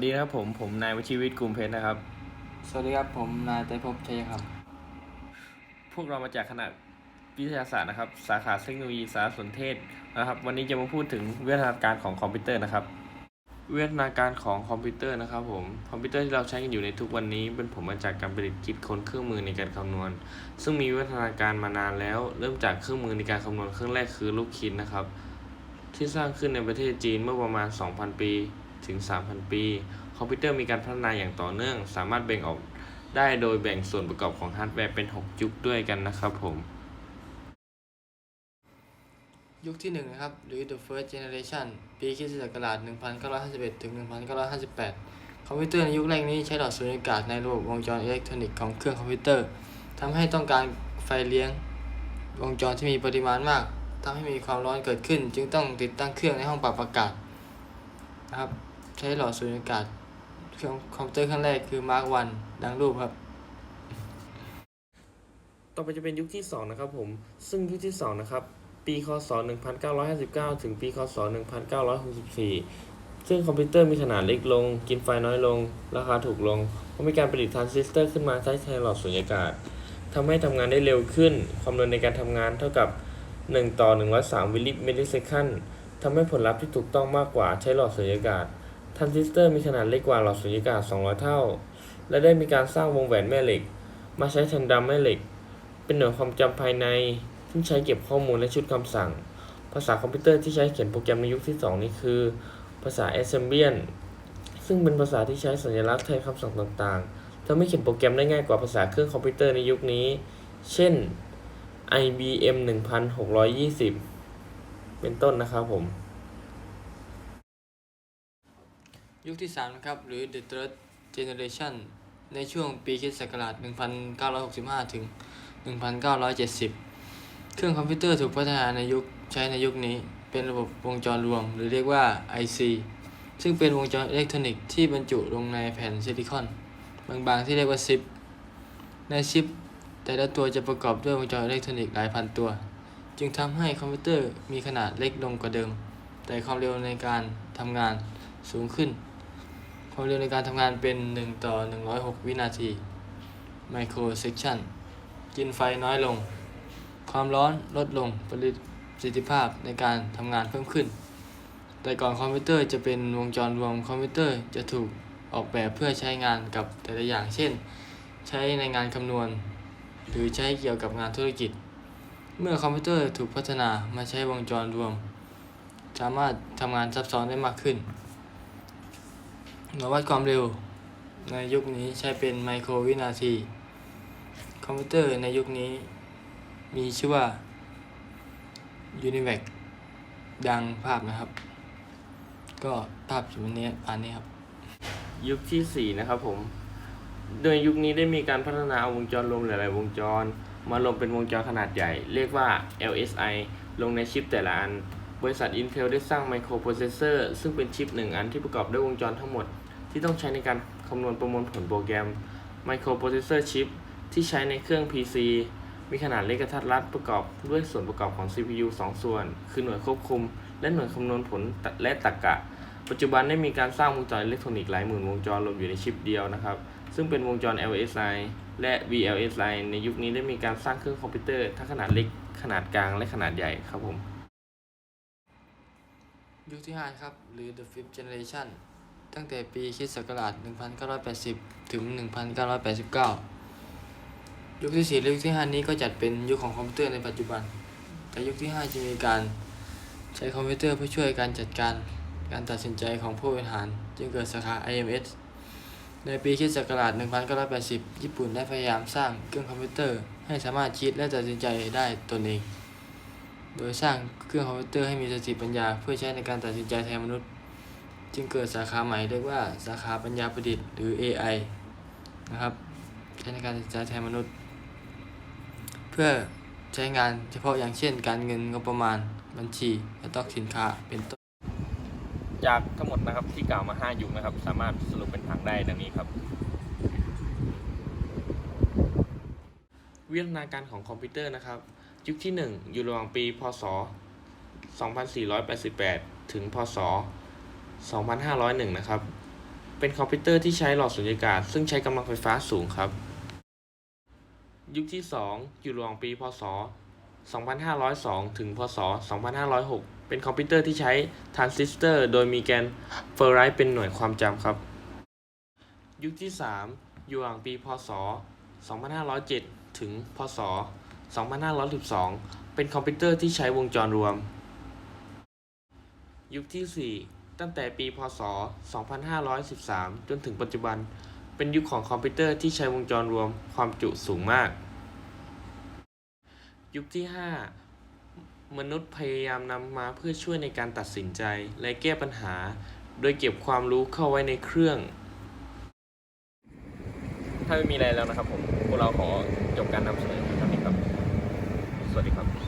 วัสดีนะครับผม ผมนายวชิวิทย์กุมเพชรนะครับ สวัสดีครับ ผมนายไตรภพชัยคพวกเรามาจากคณะวิทยาศาสตร์นะครับ สาขาเทคโนโลยีสารสนเทศนะครับ วันนี้จะมาพูดถึงวิวัฒนาการของคอมพิวเตอร์นะครับวิวัฒนาการของคอมพิวเตอร์นะครับผม คอมพิวเตอร์ที่เราใช้กันอยู่ในทุกวันนี้ เป็นผลมาจากการประดิษฐ์คิดค้นเครื่องมือในการคำนวณ ซึ่งมีวิวัฒนาการมานานแล้ว เริ่มจากเครื่องมือในการคำนวณเครื่องแรกคือลูกคิดนะครับ ที่สร้างขึ้นในประเทศจีนเมื่อประมาณ 2,000 ปี ถึง 3,000 ปี คอมพิวเตอร์มีการพัฒนาอย่างต่อเนื่อง สามารถแบ่งออกได้โดยแบ่งส่วนประกอบของฮาร์ดแวร์เป็น 6 ยุคด้วยกันนะครับผม ยุคที่หนึ่งนะครับ หรือ the first generation ปีคิศักราช1951 ถึง 1958 คอมพิวเตอร์ในยุคแรกนี้ใช้หลอดสูญญากาศในระบบวงจรอิเล็กทรอนิกส์ของเครื่องคอมพิวเตอร์ทำให้ต้องการไฟเลี้ยงวงจรที่มีปริมาณมากทำให้มีความร้อนเกิดขึ้น จึงต้องติดตั้งเครื่องในห้องปรับอากาศนะครับ ใช้หลอดสูญญากาศคอมพิวเตอร์เครื่องแรกคือ Mark 1ดังรูปครับ ต่อไปจะเป็นยุคที่ 2 นะครับผม ซึ่งยุคที่ 2 นะครับ ปีคศ 1959 ถึงปีคศ 1964 ซึ่งคอมพิวเตอร์มีขนาดเล็กลง กินไฟน้อยลง ราคาถูกลงเพราะมีการประดิษฐ์ทรานซิสเตอร์ขึ้นมาใช้แทนหลอดสุญญากาศทำให้ทำงานได้เร็วขึ้น ความเร็วในการทำงานเท่ากับ 1 ต่อ 103 วิลลิเมตรเซคันทำให้ผลลัพธ์ที่ถูกต้องมากกว่าใช้หลอดสุญญากาศ รานซิสเตอร์มีขนาดเล็กกว่าหลอดสุญญากาศ 200 เท่า และได้มีการสร้างวงแหวนแม่เหล็ก มาใช้แทนดำแม่เหล็ก เป็นหน่วยความจำภายในซึ่งใช้เก็บข้อมูลและชุดคำสั่ง ภาษาคอมพิวเตอร์ที่ใช้เขียนโปรแกรมในยุคที่ 2 นี้คือ ภาษา Assembly ซึ่งเป็นภาษาที่ใช้สัญลักษณ์แทนคำสั่งต่างๆทำให้เขียนโปรแกรมได้ง่ายกว่าภาษาเครื่องคอมพิวเตอร์ในยุคนี้ เช่น IBM 1620 เป็นต้นนะครับผม ยุคที่3นะครับหรือ the third generation ในช่วงปีคริสตศักราช 1965 ถึง 1970 เครื่องคอมพิวเตอร์ถูกพัฒนาในยุคใช้ในยุคนี้ เป็นระบบวงจรรวม หรือเรียกว่า IC ซึ่งเป็นวงจรอิเล็กทรอนิกส์ที่บรรจุลงในแผ่นซิลิคอน บางๆ ที่เรียกว่าซิป ในซิป แต่ละตัวจะประกอบด้วยวงจรอิเล็กทรอนิกส์หลายพันตัว จึงทำให้คอมพิวเตอร์มีขนาดเล็กลงกว่าเดิม แต่ความเร็วในการทำงานสูงขึ้น ความเร็วในการทำงานเป็น 1 ต่อ 106 วินาที microsection กินไฟน้อยลง ความร้อนลดลงประสิทธิภาพในการทำงานเพิ่มขึ้น แต่ก่อนคอมพิวเตอร์จะเป็นวงจรรวมคอมพิวเตอร์จะถูกออกแบบเพื่อใช้งานกับแต่ละอย่าง เช่น ใช้ในงานคำนวณ หรือใช้เกี่ยวกับงานธุรกิจ เมื่อคอมพิวเตอร์ถูกพัฒนามาใช้วงจรรวม สามารถทำงานซับซ้อนได้มากขึ้น หน่วยวัดความเร็วในยุคนี้ใช้เป็นไมโครวินาที คอมพิวเตอร์ในยุคนี้มีชื่อว่า Univac ดังภาพนะครับ ก็ภาพอยู่นี้ผ่านนี้ครับ ยุคที่ 4 นะครับผม โดยยุคนี้ได้มีการพัฒนาเอาวงจรรวมหลาย ๆ วงจร มารวมเป็นวงจรขนาดใหญ่ เรียกว่า LSI ลงในชิปแต่ละอัน บริษัท Intel ได้สร้างไมโครโปรเซสเซอร์ซึ่งเป็นชิปหนึ่งอันที่ประกอบด้วยวงจรทั้งหมด ที่ต้องใช้ในการคำนวณประมวลผลโปรแกรมไมโครโปรเซสเซอร์ชิปที่ใช้ในเครื่อง PC มีขนาดเล็กกระทัดรัดประกอบด้วยส่วนประกอบของ CPU 2 ส่วน คือหน่วยควบคุม และหน่วยคำนวณผลและตรรกะ ปัจจุบันได้มีการสร้างวงจรอิเล็กทรอนิกส์หลายหมื่นวงจรรวมอยู่ในชิปเดียวนะครับ ซึ่งเป็นวงจร LSI และ VLSI ในยุคนี้ได้มีการสร้างเครื่องคอมพิวเตอร์ทั้งขนาดเล็ก ขนาดกลาง และขนาดใหญ่ครับผม ยุคที่5ครับ หรือ the fifth generation ตั้งแต่ปีคริสตศักราช1980 ถึง 1989 ยุคที่ 4 และยุคที่ 5 นี้ก็จัดเป็นยุคของคอมพิวเตอร์ในปัจจุบัน แต่ยุคที่ 5 จะมีการใช้คอมพิวเตอร์เพื่อช่วยการจัดการการตัดสินใจของผู้บริหาร จึงเกิดสาขา IMS ในปีคริสตศักราช1980 ญี่ปุ่นได้พยายามสร้างเครื่องคอมพิวเตอร์ให้สามารถคิดและตัดสินใจได้ตนเอง โดยสร้างเครื่องคอมพิวเตอร์ให้มีสติปัญญา เพื่อใช้ในการตัดสินใจแทนมนุษย์ จึงเกิดสาขาใหม่เรียกว่าสาขาปัญญาประดิษฐ์หรือ AI นะครับใช้ในการตัดสินใจแทนมนุษย์ เพื่อใช้งานเฉพาะอย่างเช่น การเงินงบประมาณบัญชีและตอกสินค้าเป็นต้นจากทั้งหมดนะครับที่กล่าวมา 5 ยุคนะครับ สามารถสรุปเป็นผังได้ดังนี้ครับ วิวัฒนาการของคอมพิวเตอร์นะครับ ยุคที่ 1 อยู่ระหว่างปี พศ 2488 ถึง พศ 2501 นะครับ เป็นคอมพิวเตอร์ที่ใช้หลอดสุญญากาศ ซึ่งใช้กำลังไฟฟ้าสูงครับ ยุคที่ 2 อยู่ระหว่างปี พศ 2502 ถึง พศ 2506 เป็นคอมพิวเตอร์ที่ใช้ทรานซิสเตอร์ โดยมีแกนเฟอร์ไรต์เป็นหน่วยความจำครับ ยุคที่ 3 อยู่ระหว่างปี พศ 2507 ถึง พศ 2512 เป็นคอมพิวเตอร์ที่ใช้วงจรรวม ยุคที่ 4 ตั้งแต่ปีพศ 2513 จนถึงปัจจุบัน เป็นยุคของคอมพิวเตอร์ที่ใช้วงจรรวมความจุสูงมาก ยุคที่ 5 มนุษย์พยายามนำมาเพื่อช่วยในการตัดสินใจและแก้ปัญหา โดยเก็บความรู้เข้าไว้ในเครื่อง ถ้าไม่มีอะไรแล้วนะครับผม พวกเราขอจบการนำเสนอเท่านี้ครับ สวัสดีครับ